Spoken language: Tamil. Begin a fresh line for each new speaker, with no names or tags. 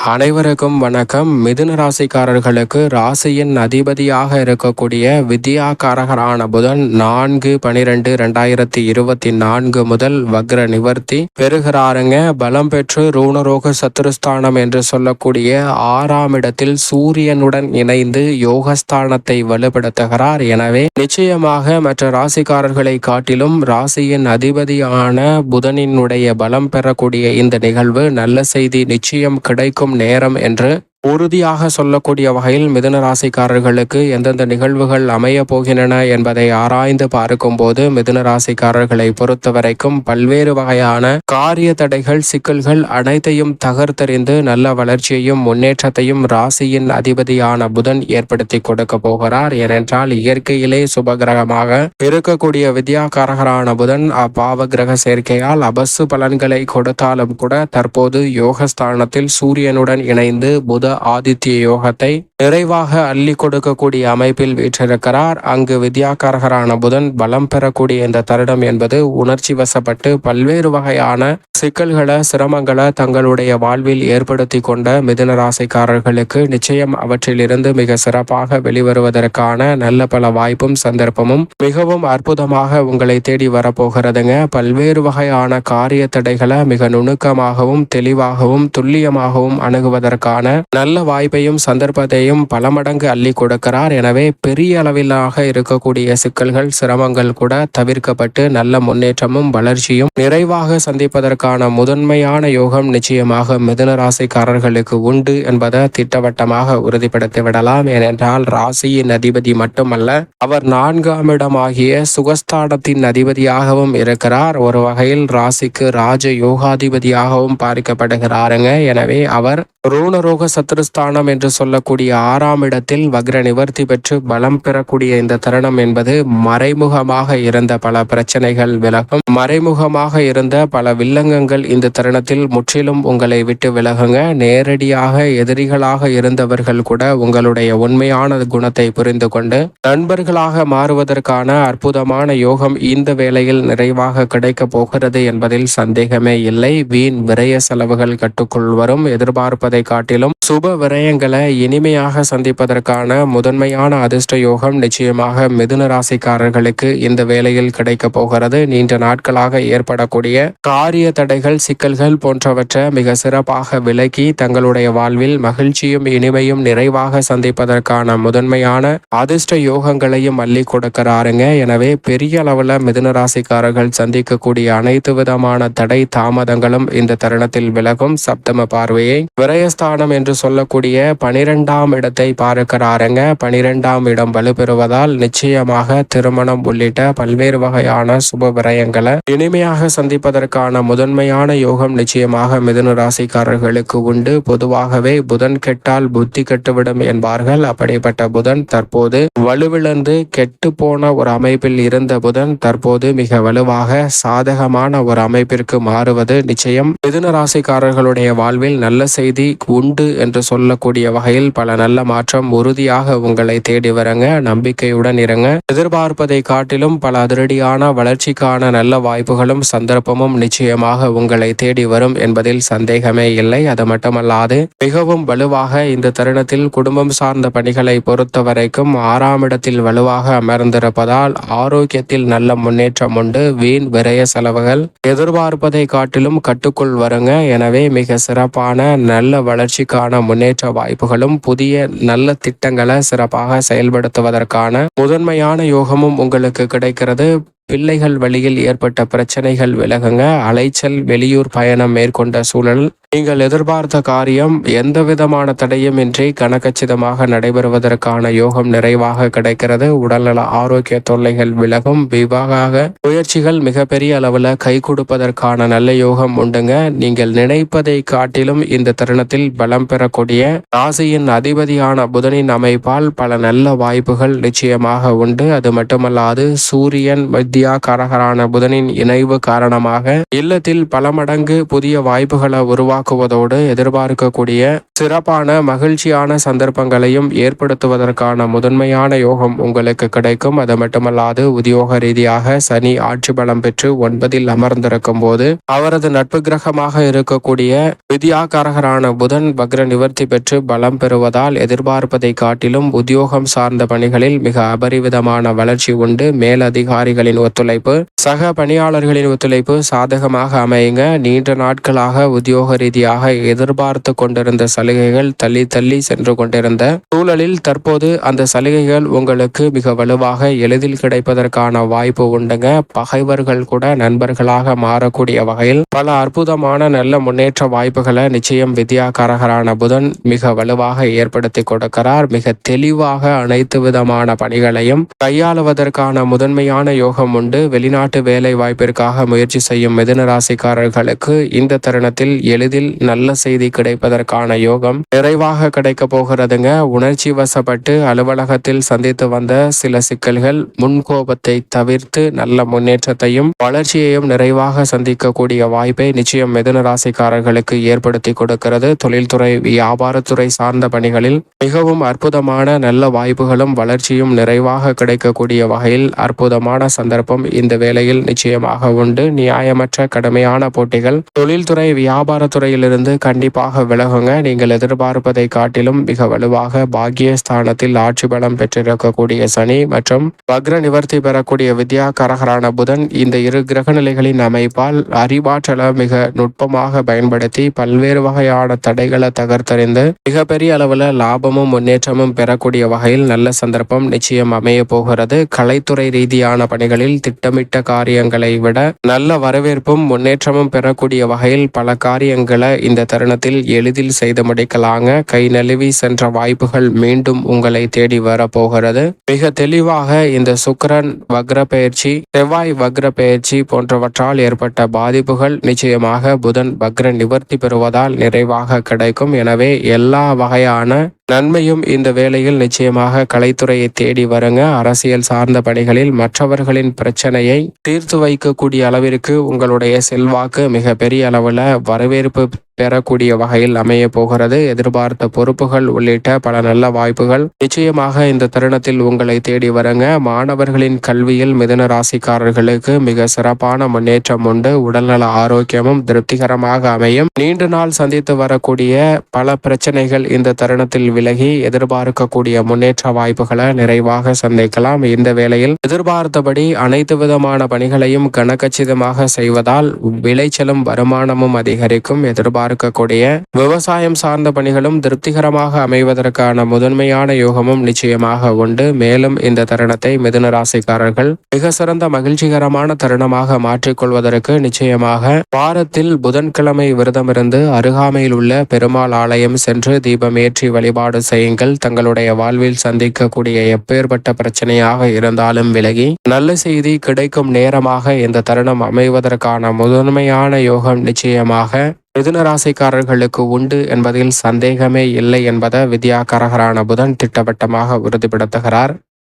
அனைவருக்கும் வணக்கம். மிதுன ராசிக்காரர்களுக்கு ராசியின் அதிபதியாக இருக்கக்கூடிய வித்யாகாரகரான புதன் நான்கு பனிரெண்டு ரெண்டாயிரத்தி இருபத்தி நான்கு முதல் வக்ர நிவர்த்தி பெறுகிறாருங்க. பலம் பெற்று ரூணரோக சத்துருஸ்தானம் என்று சொல்லக்கூடிய ஆறாம் இடத்தில் சூரியனுடன் இணைந்து யோகஸ்தானத்தை வலுப்படுத்துகிறார். எனவே நிச்சயமாக மற்ற ராசிக்காரர்களை காட்டிலும் ராசியின் அதிபதியான புதனினுடைய பலம் பெறக்கூடிய இந்த நிகழ்வு நல்ல செய்தி நிச்சயம் கிடைக்கும் நேரம் என்று உறுதியாக சொல்லக்கூடிய வகையில் மிதுன ராசிக்காரர்களுக்கு எந்தெந்த நிகழ்வுகள் அமைய போகின்றன என்பதை ஆராய்ந்து பார்க்கும்போது மிதுன ராசிக்காரர்களை பொறுத்தவரைக்கும் பல்வேறு வகையான காரிய தடைகள் சிக்கல்கள் அனைத்தையும் தகர்த்தெறிந்து நல்ல வளர்ச்சியையும் முன்னேற்றத்தையும் ராசியின் அதிபதியான புதன் ஏற்படுத்தி கொடுக்க போகிறார். ஏனென்றால் இயற்கையிலே சுபகிரகமாக இருக்கக்கூடிய வித்யாகாரகரான புதன் அப்பாவ கிரக சேர்க்கையால் அபசு பலன்களை கொடுத்தாலும் கூட தற்போது யோகஸ்தானத்தில் சூரியனுடன் இணைந்து புத ஆதித்ய யோகத்தை நிறைவாக அள்ளி கொடுக்கக்கூடிய அமைப்பில் வீற்றிருக்கிறார். அங்கு வித்யாகாரகரான புதன் பலம் பெறக்கூடிய இந்த தருணம் என்பது உணர்ச்சி வசப்பட்டு பல்வேறு வகையான சிக்கல்களை சிரமங்களை தங்களுடைய வாழ்வில் ஏற்படுத்தி கொண்ட மிதுன ராசிக்காரர்களுக்கு நிச்சயம் அவற்றிலிருந்து மிக சிறப்பாக வெளிவருவதற்கான நல்ல பல வாய்ப்பும் சந்தர்ப்பமும் மிகவும் அற்புதமாக உங்களை தேடி வரப்போகிறதுங்க. பல்வேறு வகையான காரிய தடைகளை மிக நுணுக்கமாகவும் தெளிவாகவும் துல்லியமாகவும் அணுகுவதற்கான நல்ல வாய்ப்பையும் சந்தர்ப்பத்தையும் பல மடங்கு அள்ளி கொடுக்கிறார். எனவே பெரிய அளவிலாக இருக்கக்கூடிய சிக்கல்கள் சிரமங்கள் கூட தவிர்க்கப்பட்டு நல்ல முன்னேற்றமும் வளர்ச்சியும் நிறைவாக சந்திப்பதற்கான முதன்மையான யோகம் நிச்சயமாக மிதுன ராசிக்காரர்களுக்கு உண்டு என்பதை திட்டவட்டமாக உறுதிப்படுத்தி விடலாம். ஏனென்றால் ராசியின் அதிபதி மட்டுமல்ல அவர் நான்காம் இடமாகிய சுகஸ்தானத்தின் அதிபதியாகவும் இருக்கிறார். ஒரு வகையில் ராசிக்கு ராஜ யோகாதிபதியாகவும் பார்க்கப்படுகிறாருங்க. எனவே அவர் ரூணரோக சத்துருஸ்தானம் என்று சொல்லக்கூடிய ஆறாம் இடத்தில் வக்ர நிவர்த்தி பெற்று பலம் பெறக்கூடிய இந்த தருணம் என்பது மறைமுகமாக இருந்த பல பிரச்சனைகள் விலகும். மறைமுகமாக இருந்த பல வில்லங்கங்கள் இந்த தருணத்தில் முற்றிலும் உங்களை விட்டு விலகுங்க. நேரடியாக எதிரிகளாக இருந்தவர்கள் கூட உங்களுடைய உண்மையான குணத்தை புரிந்து கொண்டு நண்பர்களாக மாறுவதற்கான அற்புதமான யோகம் இந்த வேளையில் நிறைவாக கிடைக்க போகிறது என்பதில் சந்தேகமே இல்லை. வீண் விரய செலவுகள் கட்டுக்குள் வரும். எதிர்பார்ப்பதை காட்டிலும் சுப விரயங்களை இனிமையாக சந்திப்பதற்கான முதன்மையான அதிர்ஷ்ட யோகம் நிச்சயமாக மிதுன ராசிக்காரர்களுக்கு இந்த வேளையில் கிடைக்க போகிறது. நீண்ட நாட்களாக ஏற்படக்கூடிய காரிய தடைகள் சிக்கல்கள் போன்றவற்றை மிக சிறப்பாக விலக்கி தங்களுடைய வாழ்வில் மகிழ்ச்சியும் இனிமையும் நிறைவாக சந்திப்பதற்கான முதன்மையான அதிர்ஷ்ட யோகங்களையும் அள்ளி கொடுக்கிறாருங்க. எனவே பெரிய அளவில் மிதுன ராசிக்காரர்கள் சந்திக்கக்கூடிய அனைத்து விதமான தடை தாமதங்களும் இந்த தருணத்தில் விலகும். சப்தம பார்வையை விரயஸ்தானம் என்று சொல்லக்கூடிய பனிரெண்டாம் இடத்தை பார்க்கிறாருங்க. பனிரெண்டாம் இடம் வலுப்பெறுவதால் நிச்சயமாக திருமணம் உள்ளிட்ட பல்வேறு வகையான சுப விரயங்களை இனிமையாக சந்திப்பதற்கான முதன்மையான யோகம் நிச்சயமாக மிதுன ராசிக்காரர்களுக்கு உண்டு. பொதுவாகவே புதன் கெட்டால் புத்தி கெட்டுவிடும் என்பார்கள். அப்படிப்பட்ட புதன் தற்போது வலுவிழந்து கெட்டு போன ஒரு அமைப்பில் இருந்த புதன் தற்போது மிக வலுவாக சாதகமான ஒரு அமைப்பிற்கு மாறுவது நிச்சயம். மிதுன ராசிக்காரர்களுடைய வாழ்வில் நல்ல செய்தி உண்டு என்று சொல்லக்கூடிய வகையில் பல நல்ல மாற்றம் உறுதியாக உங்களை தேடி வரங்க நம்பிக்கையுடன் இருங்க. எதிர்பார்ப்பதை காட்டிலும் பல அதிரடியான வளர்ச்சிக்கான நல்ல வாய்ப்புகளும் சந்தர்ப்பமும் நிச்சயமாக உங்களை தேடி வரும் என்பதில் சந்தேகமே இல்லை. அது மட்டுமல்லாது மிகவும் வலுவாக இந்த தருணத்தில் குடும்பம் சார்ந்த பணிகளை பொறுத்த வரைக்கும் ஆறாம் இடத்தில் வலுவாக அமர்ந்திருப்பதால் ஆரோக்கியத்தில் நல்ல முன்னேற்றம் உண்டு. வீண் விரய செலவுகள் எதிர்பார்ப்பதை காட்டிலும் கட்டுக்குள் வருங்க. எனவே மிக சிறப்பான நல்ல வளர்ச்சிக்கான முன்னேற்ற வாய்ப்புகளும் புதிய நல்ல திட்டங்களை சிறப்பாக செயல்படுத்துவதற்கான முதன்மையான யோகமும் உங்களுக்கு கிடைக்கிறது. பிள்ளைகள் வழியில் ஏற்பட்ட பிரச்சனைகள் விலகுங்க. அலைச்சல் வெளியூர் பயணம் மேற்கொண்ட சூழல். நீங்கள் எதிர்பார்த்த காரியம் எந்த விதமான தடையுமின்றி கனகச்சிதமாக நடைபெறுவதற்கான யோகம் நிறைவாக கிடைக்கிறது. உடல்நல ஆரோக்கிய தொல்லைகள் விலகும். விவாக முயற்சிகள் மிகப்பெரிய அளவில் கை கொடுப்பதற்கான நல்ல யோகம் உண்டுங்க. நீங்கள் நினைப்பதை காட்டிலும் இந்த தருணத்தில் பலம் பெறக்கூடிய ராசியின் அதிபதியான புதனின் அமைப்பால் பல நல்ல வாய்ப்புகள் நிச்சயமாக உண்டு. அது மட்டுமல்லாது சூரியன் மத்திய வித்யாகாரகரான புதனின் இணைவு காரணமாக இல்லத்தில் பல மடங்கு புதிய வாய்ப்புகளை உருவாக்குவதோடு எதிர்பார்க்கக்கூடிய சிறப்பான மகிழ்ச்சியான சந்தர்ப்பங்களையும் ஏற்படுத்துவதற்கான முதன்மையான யோகம் உங்களுக்கு கிடைக்கும். அது மட்டுமல்லாது உத்தியோக ரீதியாக சனி ஆட்சி பலம் பெற்று ஒன்பதில் அமர்ந்திருக்கும் போது அவரது நட்பு கிரகமாக இருக்கக்கூடிய வித்யாகாரகரான புதன் வக்ர நிவர்த்தி பெற்று பலம் பெறுவதால் எதிர்பார்ப்பதை காட்டிலும் உத்தியோகம் சார்ந்த பணிகளில் மிக அபரிவிதமான வளர்ச்சி உண்டு. மேலதிகாரிகளின் ஒத்துழைப்பு. சக பணியாளர்களின் ஒத்துழைப்பு சாதகமாக அமையுங்க. நீண்ட நாட்களாக உத்தியோக ரீதியாக எதிர்பார்த்து கொண்டிருந்த சலுகைகள் தள்ளி தள்ளி சென்று கொண்டிருந்த சூழலில் தற்போது அந்த சலுகைகள் உங்களுக்கு மிக வலுவாக எளிதில் கிடைப்பதற்கான வாய்ப்பு உண்டுங்க. பகைவர்கள் கூட நண்பர்களாக மாறக்கூடிய வகையில் பல அற்புதமான நல்ல முன்னேற்ற வாய்ப்புகளை நிச்சயம் வித்யாகாரகரான புதன் மிக வலுவாக ஏற்படுத்தி கொடுக்கிறார். மிக தெளிவாக அனைத்து விதமான பணிகளையும் கையாளுவதற்கான முதன்மையான யோகம் உண்டு. வெளிநாட்டு வேலை வாய்ப்பிற்காக முயற்சி செய்யும் மிதுன ராசிக்காரர்களுக்கு இந்த தருணத்தில் எளிதில் நல்ல செய்தி கிடைப்பதற்கான யோகம் நிறைவாக கிடைக்க போகிறதுங்க. உணர்ச்சி வசப்பட்டு அலுவலகத்தில் சந்தித்து வந்த சில சிக்கல்கள் முன்கோபத்தை தவிர்த்து நல்ல முன்னேற்றத்தையும் வளர்ச்சியையும் நிறைவாக சந்திக்கக்கூடிய வாய்ப்பை நிச்சயம் மிதுன ராசிக்காரர்களுக்கு ஏற்படுத்தி கொடுக்கிறது. தொழில்துறை வியாபாரத்துறை சார்ந்த பணிகளில் மிகவும் அற்புதமான நல்ல வாய்ப்புகளும் வளர்ச்சியும் நிறைவாக கிடைக்கக்கூடிய வகையில் அற்புதமான சந்தர்ப்பம் இந்த வேளையில் நிச்சயமாக உண்டு. நியாயமற்ற கடுமையான போட்டிகள். தொழில்துறை வியாபாரத்துறையிலிருந்து கண்டிப்பாக விலகுங்க. நீங்கள் எதிர்பார்ப்பதை காட்டிலும் மிக வலுவாக பாக்கியஸ்தானத்தில் ஆட்சி பலம் பெற்றிருக்கக்கூடிய சனி மற்றும் வக்ர நிவர்த்தி பெறக்கூடிய வித்யா கரகரான புதன் இந்த இரு கிரக நிலைகளின் அமைப்பால் அறிவாற்றலை மிக நுட்பமாக பயன்படுத்தி பல்வேறு வகையான தடைகளை தகர்த்தறிந்து மிகப்பெரிய அளவில் லாபமும் முன்னேற்றமும் பெறக்கூடிய வகையில் நல்ல சந்தர்ப்பம் நிச்சயம் அமைய போகிறது. கலைத்துறை ரீதியான பணிகளில் திட்டமிட்ட காரியங்களை விட நல்ல வரவேற்பும் முன்னேற்றமும் பெறக்கூடிய வகையில் பல காரியங்களை இந்த தருணத்தில் எளிதில் செய்து முடிக்கலாங்க. கை நழுவி சென்ற வாய்ப்புகள் மீண்டும் உங்களை தேடி வரப்போகிறது. மிக தெளிவாக இந்த சுக்கரன் வக்ர பயிற்சி செவ்வாய் வக்ர பயிற்சி போன்றவற்றால் ஏற்பட்ட பாதிப்புகள் நிச்சயமாக புதன் வக்ர நிவர்த்தி பெறுவதால் நிறைவாக கிடைக்கும். எனவே எல்லா வகையான நன்மையும் இந்த வேளையில் நிச்சயமாக கலைத்துறையை தேடி வருங்க. அரசியல் சார்ந்த பணிகளில் மற்றவர்களின் பிரச்சனையை தீர்த்து வைக்கக்கூடிய அளவிற்கு உங்களுடைய செல்வாக்கு மிக பெரிய அளவில் வரவேற்பு பெறக்கூடிய வகையில் அமைய போகிறது. எதிர்பார்த்த பொறுப்புகள் உள்ளிட்ட பல நல்ல வாய்ப்புகள். நிச்சயமாக இந்த தருணத்தில் உங்களை தேடி வருங்க. மாணவர்களின் கல்வியில் மிதன ராசிக்காரர்களுக்கு மிக சிறப்பான முன்னேற்றம் உண்டு. உடல்நல ஆரோக்கியமும் திருப்திகரமாக அமையும். நீண்ட நாள் சந்தித்து வரக்கூடிய பல பிரச்சனைகள் இந்த தருணத்தில் விலகி எதிர்பார்க்கக்கூடிய முன்னேற்ற வாய்ப்புகளை நிறைவாக சந்திக்கலாம். இந்த வேளையில் எதிர்பார்த்தபடி அனைத்து விதமான பணிகளையும் கனக்கச்சிதமாக செய்வதால் விளைச்சலும் வருமானமும் அதிகரிக்கும். எதிர்பார்க்கக்கூடிய விவசாயம் சார்ந்த பணிகளும் திருப்திகரமாக அமைவதற்கான முதன்மையான யோகமும் நிச்சயமாக உண்டு. மேலும் இந்த தருணத்தை மிதுன ராசிக்காரர்கள் மிக சிறந்த மகிழ்ச்சிகரமான தருணமாக மாற்றிக்கொள்வதற்கு நிச்சயமாக வாரத்தில் புதன்கிழமை விரதமிருந்து அருகாமையில் உள்ள பெருமாள் ஆலயம் சென்று தீபம் ஏற்றி வழிபாடு செய்யுங்கள். தங்களுடைய வாழ்வில் சந்திக்கக்கூடிய எப்பேற்பட்ட பிரச்சனையாக இருந்தாலும் விலகி நல்ல செய்தி கிடைக்கும் நேரமாக இந்த தருணம் அமைவதற்கான முதன்மையான யோகம் நிச்சயமாக மிதுன ராசிக்காரர்களுக்கு உண்டு என்பதில் சந்தேகமே இல்லை என்பதை வித்யாகரகரான புதன் திட்டவட்டமாக உறுதிப்படுத்துகிறார்.